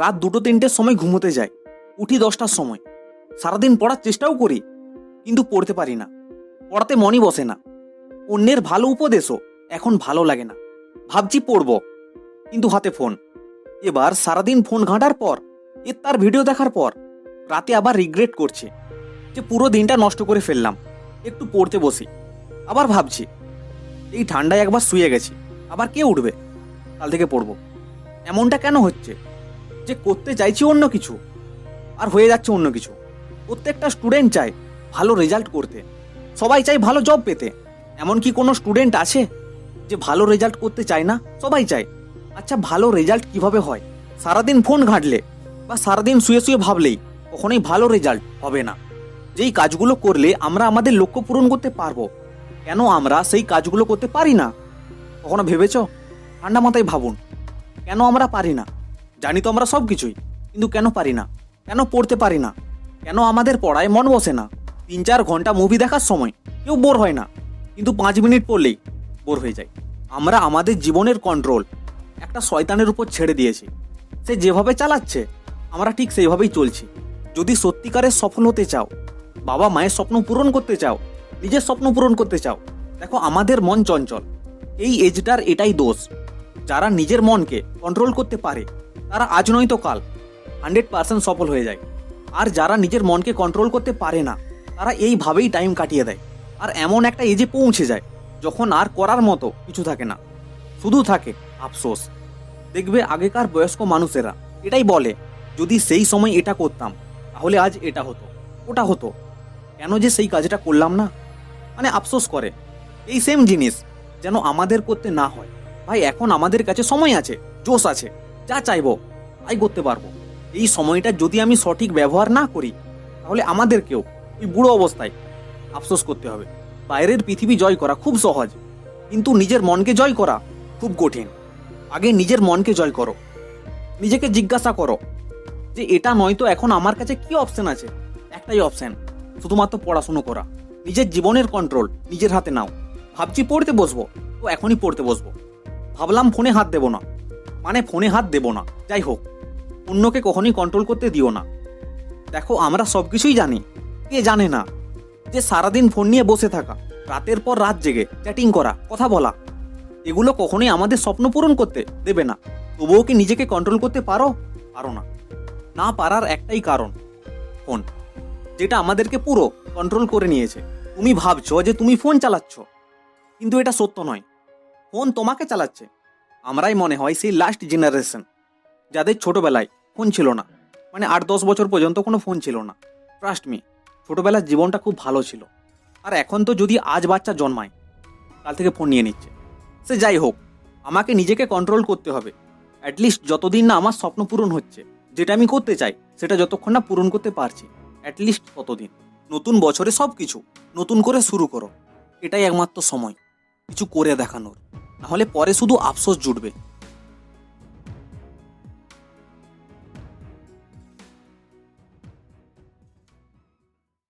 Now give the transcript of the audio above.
রাত দুটো তিনটের সময় ঘুমোতে যাই, উঠি দশটার সময়। সারাদিন পড়ার চেষ্টাও করি, কিন্তু পড়তে পারি না। পড়াতে মনই বসে না। অন্যের ভালো উপদেশও এখন ভালো লাগে না। ভাবছি পড়ব, কিন্তু হাতে ফোন। এবার সারাদিন ফোন ঘাঁটার পর এর তার ভিডিও দেখার পর, রাতে আবার রিগ্রেট করছে যে পুরো দিনটা নষ্ট করে ফেললাম। একটু পড়তে বসি। আবার ভাবছি, এই ঠান্ডায় একবার শুয়ে গেছি, আবার কে উঠবে? কাল থেকে পড়ব। এমনটা কেন হচ্ছে? যে করতে চাইছি অন্য কিছু, আর হয়ে যাচ্ছে অন্য কিছু। প্রত্যেকটা স্টুডেন্ট চায় ভালো রেজাল্ট করতে। সবাই চায় ভালো জব পেতে। এমন কি কোনো স্টুডেন্ট আছে যে ভালো রেজাল্ট করতে চায় না? সবাই চায়। আচ্ছা ভালো রেজাল্ট কীভাবে হয়? সারাদিন ফোন ঘাঁটলে বা সারাদিন শুয়ে শুয়ে ভাবলেই কখনোই ভালো রেজাল্ট হবে না। যেই কাজগুলো করলে আমরা আমাদের লক্ষ্য পূরণ করতে পারব। কেন আমরা সেই কাজগুলো করতে পারি না? কখনো ভেবেছ? ঠান্ডা মাথায় ভাবুন। কেন আমরা পারি না? জানি তো আমরা সব কিছুই কিন্তু কেন পারি না? কেন পড়তে পারি না? কেন আমাদের পড়ায় মন বসে না? তিন চার ঘণ্টা মুভি দেখার সময় কেউ বোর হয় না, কিন্তু পাঁচ মিনিট পড়লেই বোর হয়ে যায়। আমরা আমাদের জীবনের কন্ট্রোল একটা শয়তানের উপর ছেড়ে দিয়েছি। সে যেভাবে চালাচ্ছে, আমরা ঠিক সেইভাবেই চলছি। যদি সত্যিকারের সফল হতে চাও, বাবা মায়ের স্বপ্ন পূরণ করতে চাও, নিজের স্বপ্ন পূরণ করতে চাও, দেখো আমাদের মন চঞ্চল। এই এজটার এটাই দোষ। যারা নিজের মনকে কন্ট্রোল করতে পারে তারা আজ নয়তো কাল। হান্ড্রেড পার্সেন্ট সফল হয়ে যায়। আর যারা নিজের মনকে কন্ট্রোল করতে পারে না, তারা এইভাবেই টাইম কাটিয়ে দেয়। আর এমন একটা এজে পৌঁছে যায়, যখন আর করার মতো কিছু থাকে না। শুধু থাকে আফসোস। দেখবে আগেকার বয়স্ক মানুষেরা এটাই বলে, যদি সেই সময় এটা করতাম, তাহলে আজ এটা হতো, ওটা হতো। কেন যে সেই কাজটা করলাম না? মানে আফসোস করে। এই সেম জিনিস যেন আমাদের করতে না হয়। ভাই, এখন আমাদের কাছে সময় আছে, জোশ আছে। যা চাইব, তাই করতে পারব। এই সময়টা যদি আমি সঠিক ব্যবহার না করি, তাহলে আমাদেরকেও ওই বুড়ো অবস্থায় আফসোস করতে হবে। বাইরের পৃথিবী জয় করা খুব সহজ, কিন্তু নিজের মনকে জয় করা খুব কঠিন। আগে নিজের মনকে জয় করো। নিজেকে জিজ্ঞাসা করো যে, এটা নয়তো এখন আমার কাছে কি অপশন আছে? একটাই অপশন শুধুমাত্র পড়াশুনো করা। নিজের জীবনের কন্ট্রোল নিজের হাতে নাও। ভাবছি পড়তে বসবো, তো এখনই পড়তে বসবো। ভাবলাম ফোনে হাত দেবো না। মানে ফোনে হাত দেবো না। যাই হোক, অন্যকে কখনোই কন্ট্রোল করতে দিও না। দেখো, আমরা সব কিছুই জানি। কে জানে না যে সারাদিন ফোন নিয়ে বসে থাকা, রাতের পর রাত জেগে চ্যাটিং করা, কথা বলা, এগুলো কখনোই আমাদের স্বপ্ন পূরণ করতে দেবে না। তবুও কি নিজেকে কন্ট্রোল করতে পারো? পারো না। না পারার একটাই কারণ ফোন, যেটা আমাদেরকে পুরো কন্ট্রোল করে নিয়েছে। তুমি ভাবছ যে তুমি ফোন চালাচ্ছ, কিন্তু এটা সত্য নয়। ফোন তোমাকে চালাচ্ছে। আমরাই মনে হয় সেই লাস্ট জেনারেশন যাদের ছোটবেলায় ফোন ছিল না। মানে আট দশ বছর পর্যন্ত কোনো ফোন ছিল না। ট্রাস্ট মি ছোটবেলার জীবনটা খুব ভালো ছিল। আর এখন তো যদি আজ বাচ্চা জন্মায়, কাল থেকে ফোন নিয়ে নিচ্ছে। সে যাই হোক, আমাকে নিজেকে কন্ট্রোল করতে হবে। অ্যাটলিস্ট যতদিন না আমার স্বপ্ন পূরণ হচ্ছে, যেটা আমি করতে চাই, সেটা যতক্ষণ না পূরণ করতে পারছি অ্যাটলিস্ট ততদিন। নতুন বছরে সব কিছু নতুন করে শুরু করো। এটাই একমাত্র সময়, কিছু করে দেখানোর। নাহলে পরে শুধু আফসোস জুটবে।